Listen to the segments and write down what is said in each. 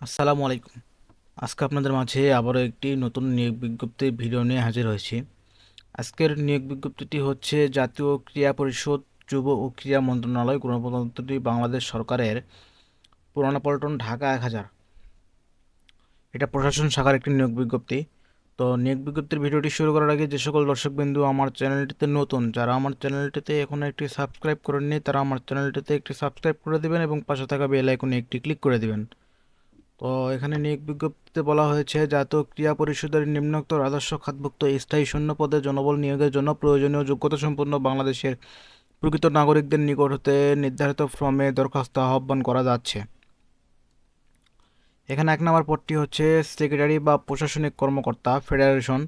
আসসালামু আলাইকুম। আজকে আপনাদের মাঝে আবারও একটি নতুন নিয়োগ বিজ্ঞপ্তির ভিডিও নিয়ে হাজির হয়েছি। আজকের নিয়োগ বিজ্ঞপ্তিটি হচ্ছে জাতীয় ক্রীড়া পরিষদ, যুব ও ক্রীড়া মন্ত্রণালয় গণপ্রজাতন্ত্রী বাংলাদেশ সরকারের পুরানা পল্টন, ঢাকা এক হাজার। এটা প্রশাসন শাখার একটি নিয়োগ বিজ্ঞপ্তি। তো নিয়োগ বিজ্ঞপ্তির ভিডিওটি শুরু করার আগে যে সকল দর্শকবিন্দু আমার চ্যানেলটিতে নতুন, যারা আমার চ্যানেলটিতে এখনও একটি সাবস্ক্রাইব করেননি, তারা আমার চ্যানেলটিতে একটি সাবস্ক্রাইব করে দেবেন এবং পাশে থাকা বেল আইকনে একটি ক্লিক করে দিবেন। তো এখানে নিয়োগ বিজ্ঞপ্তিতে বলা হয়েছে, জাতীয় ক্রিয়া পরিষদের নিম্নোক্ত রাজস্ব খাতভুক্ত স্থায়ী শূন্য পদে জনবল নিয়োগের জন্য প্রয়োজনীয় যোগ্যতা সম্পন্ন বাংলাদেশের প্রকৃত নাগরিকদের নিকট হতে নির্ধারিত ফর্মে দরখাস্ত আহ্বান করা যাচ্ছে। এখানে এক নম্বর পদটি হচ্ছে, সেক্রেটারি বা প্রশাসনিক কর্মকর্তা ফেডারেশন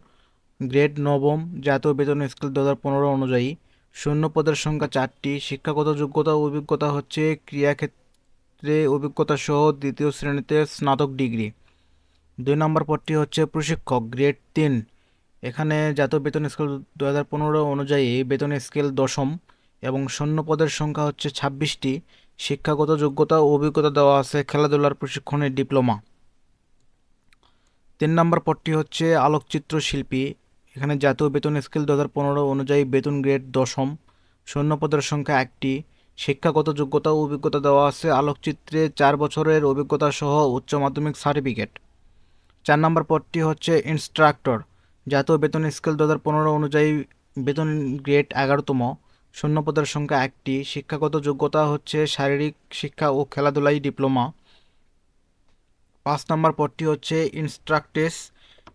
গ্রেড নবম জাতীয় বেতন স্কেল দু হাজার পনেরো অনুযায়ী শূন্য পদের সংখ্যা চারটি, শিক্ষাগত যোগ্যতা অভিজ্ঞতা হচ্ছে ক্রিয়াক্ষেত্রে অভিজ্ঞতা সহ দ্বিতীয় শ্রেণীতে স্নাতক ডিগ্রি। দুই নম্বর পদটি হচ্ছে প্রশিক্ষক, গ্রেড তিন। এখানে জাতীয় বেতন স্কেল দু হাজার পনেরো অনুযায়ী বেতন স্কেল দশম এবং শূন্য পদের সংখ্যা হচ্ছে ছাব্বিশটি। শিক্ষাগত যোগ্যতা ও অভিজ্ঞতা দেওয়া আছে খেলাধুলার প্রশিক্ষণের ডিপ্লোমা। তিন নম্বর পদটি হচ্ছে আলোকচিত্র শিল্পী। এখানে জাতীয় বেতন স্কেল দু হাজার পনেরো অনুযায়ী বেতন গ্রেড দশম। শূন্য পদের সংখ্যা একটি। শিক্ষাগত যোগ্যতা ও অভিজ্ঞতা দেওয়া আছে। আলোকচিত্রে চার বছরের অভিজ্ঞতা সহ উচ্চ মাধ্যমিক সার্টিফিকেট। চার নম্বর পদটি হচ্ছে ইনস্ট্রাক্টর। জাতীয় বেতন স্কেল দু হাজার পনেরো অনুযায়ী বেতন গ্রেড এগারোতম। শূন্য পদের সংখ্যা একটি। শিক্ষাগত যোগ্যতা হচ্ছে শারীরিক শিক্ষা ও খেলাধুলাই ডিপ্লোমা। পাঁচ নম্বর পদটি হচ্ছে ইনস্ট্রাক্টেস।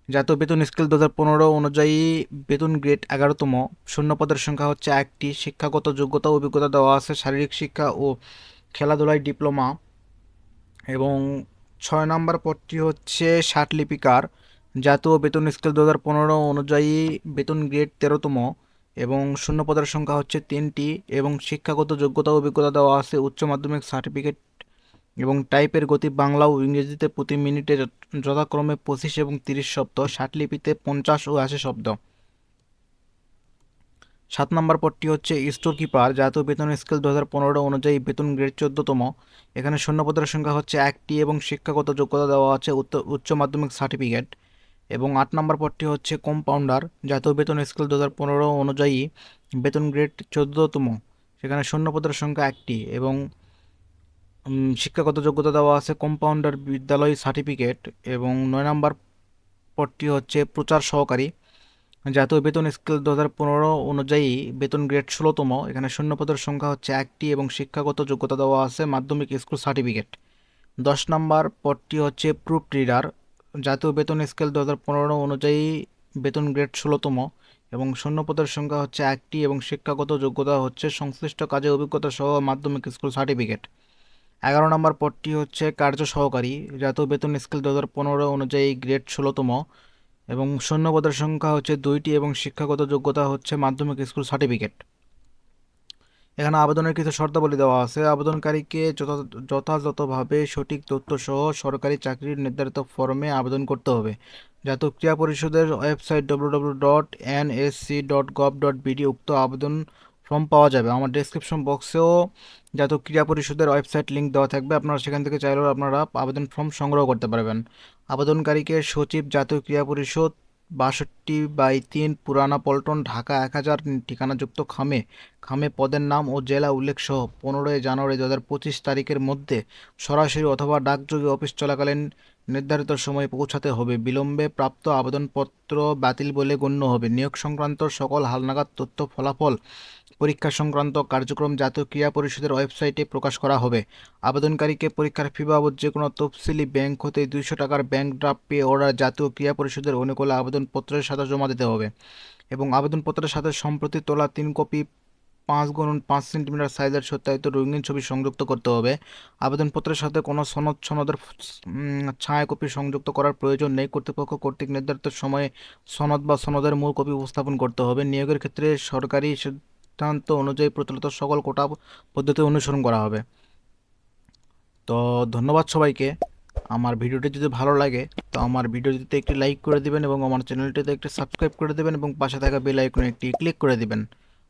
জাতীয় বেতন স্কেল দু হাজার পনেরো অনুযায়ী বেতন গ্রেড এগারোতম। শূন্য পদের সংখ্যা হচ্ছে একটি। শিক্ষাগত যোগ্যতা, অভিজ্ঞতা দেওয়া আছে। শারীরিক শিক্ষা ও খেলাধুলায় ডিপ্লোমা। এবং ছয় নম্বর পদটি হচ্ছে ষাট লিপিকার। জাতীয় বেতন স্কেল দু হাজার পনেরো অনুযায়ী বেতন গ্রেড তেরোতম এবং শূন্য পদের সংখ্যা হচ্ছে তিনটি এবং শিক্ষাগত যোগ্যতা, অভিজ্ঞতা দেওয়া আছে। উচ্চ মাধ্যমিক সার্টিফিকেট এবং টাইপের গতি বাংলা ও ইংরেজিতে প্রতি মিনিটে যথ- যথাক্রমে পঁচিশ এবং তিরিশ শব্দ, ষাট লিপিতে পঞ্চাশ ও আশি শব্দ। সাত নম্বর পদটি হচ্ছে স্টোর কিপার জাতীয় বেতন স্কেল দু হাজার পনেরো অনুযায়ী বেতন গ্রেড চোদ্দতম। এখানে শূন্য পদের সংখ্যা হচ্ছে একটি এবং শিক্ষাগত যোগ্যতা দেওয়া আছে উচ্চ মাধ্যমিক সার্টিফিকেট। এবং আট নম্বর পদটি হচ্ছে কম্পাউন্ডার, জাতীয় বেতন স্কেল দু হাজার পনেরো অনুযায়ী বেতন গ্রেড চোদ্দতম। সেখানে শূন্য পদের সংখ্যা একটি এবং শিক্ষাগত যোগ্যতা দেওয়া আছে কম্পাউন্ডার বিদ্যালয় সার্টিফিকেট এবং নয় নম্বর পদটি হচ্ছে প্রচার সহকারী। জাতীয় বেতন স্কেল দু হাজার পনেরো অনুযায়ী বেতন গ্রেড ষোলোতম। এখানে শূন্য পদের সংখ্যা হচ্ছে একটি এবং শিক্ষাগত যোগ্যতা দেওয়া আছে মাধ্যমিক স্কুল সার্টিফিকেট দশ নম্বর পদটি হচ্ছে প্রুফ রিডার জাতীয় বেতন স্কেল দু হাজার পনেরো অনুযায়ী বেতন গ্রেড ষোলোতম এবং শূন্য পদের সংখ্যা হচ্ছে একটি এবং শিক্ষাগত যোগ্যতা হচ্ছে সংশ্লিষ্ট কাজে অভিজ্ঞতা সহ মাধ্যমিক স্কুল সার্টিফিকেট এগারো নম্বর পদটি হচ্ছে কার্য সহকারী, জাতীয় বেতন স্কেল দু হাজার পনেরো অনুযায়ী গ্রেড ষোলোতম এবং শূন্য পদের সংখ্যা হচ্ছে দুইটি এবং শিক্ষাগত যোগ্যতা হচ্ছে মাধ্যমিক স্কুল সার্টিফিকেট। এখানে আবেদনের কিছু শর্তাবলী দেওয়া আছে। আবেদনকারীকে যথা- যথাযথভাবে সঠিক তথ্য সহ সরকারি চাকরির নির্ধারিত ফর্মে আবেদন করতে হবে। জাতীয় ক্রীড়া পরিষদের website W W dot N S C dot gov dot BD উক্ত আবেদন ফর্ম পাওয়া যাবে। আমার ডেসক্রিপশন বক্সেও জাতীয় ক্রীড়া পরিষদের ওয়েবসাইট লিংক দেওয়া থাকবে, আপনারা সেখান থেকে চাইলেও আপনারা আবেদন ফর্ম সংগ্রহ করতে পারবেন। আবেদনকারীকে সচিব জাতীয় ক্রীড়া পরিষদ বাষট্টি বাই তিন, পুরানা পল্টন, ঢাকা এক হাজার, ঠিকানাযুক্ত খামে। খামে পদের নাম ও জেলা উল্লেখ সহ পনেরোই জানুয়ারি দু হাজার পঁচিশ তারিখের মধ্যে সরাসরি অথবা ডাকযোগে অফিস চলাকালীন নির্ধারিত সময়ে পৌঁছাতে হবে। বিলম্বে প্রাপ্ত আবেদনপত্র বাতিল বলে গণ্য হবে। নিয়োগ সংক্রান্ত সকল হালনাগাদ তথ্য ফলাফল পরীক্ষা সংক্রান্ত কার্যক্রম জাতীয় ক্রীড়া পরিষদের ওয়েবসাইটে প্রকাশ করা হবে। আবেদনকারীকে পরীক্ষার ফি বাবদ যে কোনো তফসিলি ব্যাংক হতে দুইশো টাকার ব্যাংক ড্রাফট পে অর্ডার জাতীয় ক্রীড়া পরিষদের অনুকূলে আবেদনপত্রের সাথে জমা দিতে হবে এবং আবেদনপত্রের সাথে সম্প্রতি তোলা তিন কপি পাঁচ গুণ পাঁচ সেন্টিমিটার সাইজের সত্যায়িত রঙিন ছবি সংযুক্ত করতে হবে। আবেদনপত্রের সাথে কোনো সনদ, সনদের ছায়া কপি সংযুক্ত করার প্রয়োজন নেই। কর্তৃপক্ষ কর্তৃক নির্ধারিত সময়ে সনদ বা সনদের মূল কপি উপস্থাপন করতে হবে। নিয়োগের ক্ষেত্রে সরকারি সিদ্ধান্ত অনুযায়ী প্রচলিত সকল কোটা পদ্ধতি অনুসরণ করা হবে। তো ধন্যবাদ সবাইকে। আমার ভিডিওটি যদি ভালো লাগে, তো আমার ভিডিওটিতে একটি লাইক করে দেবেন এবং আমার চ্যানেলটিতে একটি সাবস্ক্রাইব করে দেবেন এবং পাশে থাকা বেল আইকনে একটি ক্লিক করে দিবেন।